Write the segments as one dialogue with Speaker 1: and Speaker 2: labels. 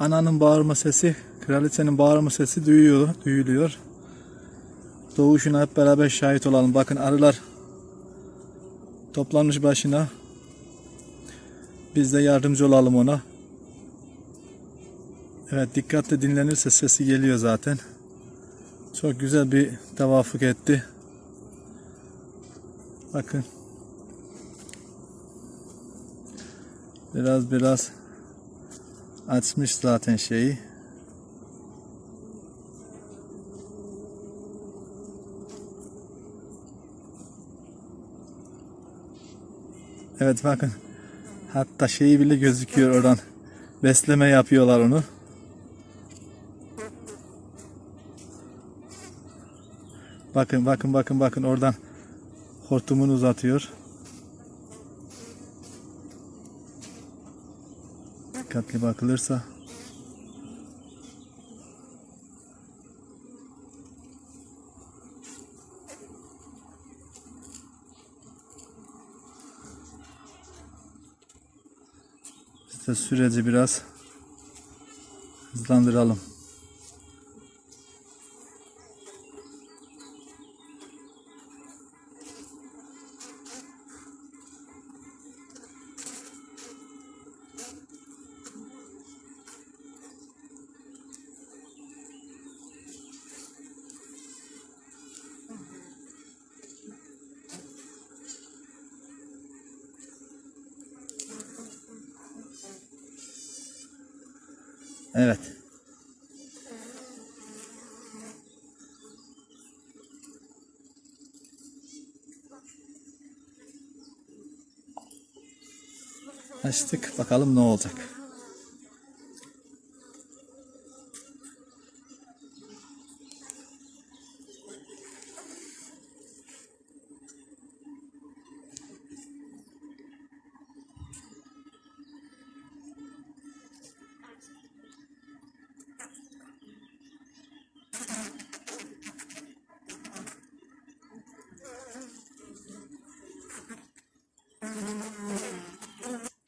Speaker 1: Ananın bağırma sesi, kraliçenin bağırma sesi duyuyor, duyuluyor. Doğuşuna hep beraber şahit olalım. Bakın arılar toplanmış başına. Biz de yardımcı olalım ona. Evet dikkatle dinlenirse sesi geliyor zaten. Çok güzel bir tevafuk etti. Bakın. Biraz biraz açmış zaten şeyi. Evet bakın. Hatta şeyi bile gözüküyor oradan. Besleme yapıyorlar onu. Bakın bakın bakın bakın oradan hortumunu uzatıyor. Dikkatli bakılırsa de süreci biraz hızlandıralım. Evet. Açtık. Bakalım ne olacak.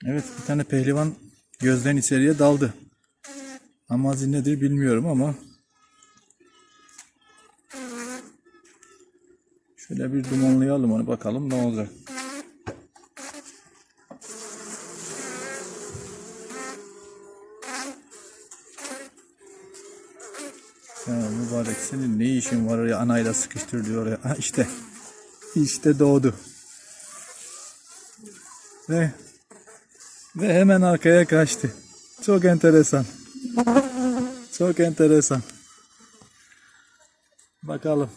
Speaker 1: Evet bir tane pehlivan gözden içeriye daldı. Amacı nedir bilmiyorum ama şöyle bir dumanlayalım onu bakalım ne olacak. Ya mübarek senin ne işin var oraya anayla sıkıştır diyor oraya. Ha işte. İşte doğdu. Ve ve hemen arkaya kaçtı. Çok enteresan. Çok enteresan. Bakalım.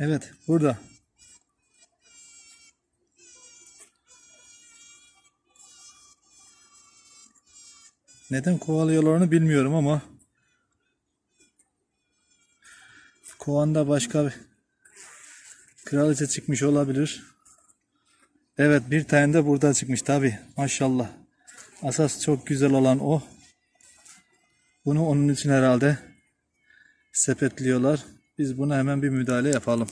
Speaker 1: Evet, burada. Neden kovalıyorlarını bilmiyorum ama kovanda başka bir kraliçe çıkmış olabilir. Evet bir tane de burada çıkmış tabi maşallah. Asas çok güzel olan o. Bunu onun için herhalde sepetliyorlar. Biz buna hemen bir müdahale yapalım.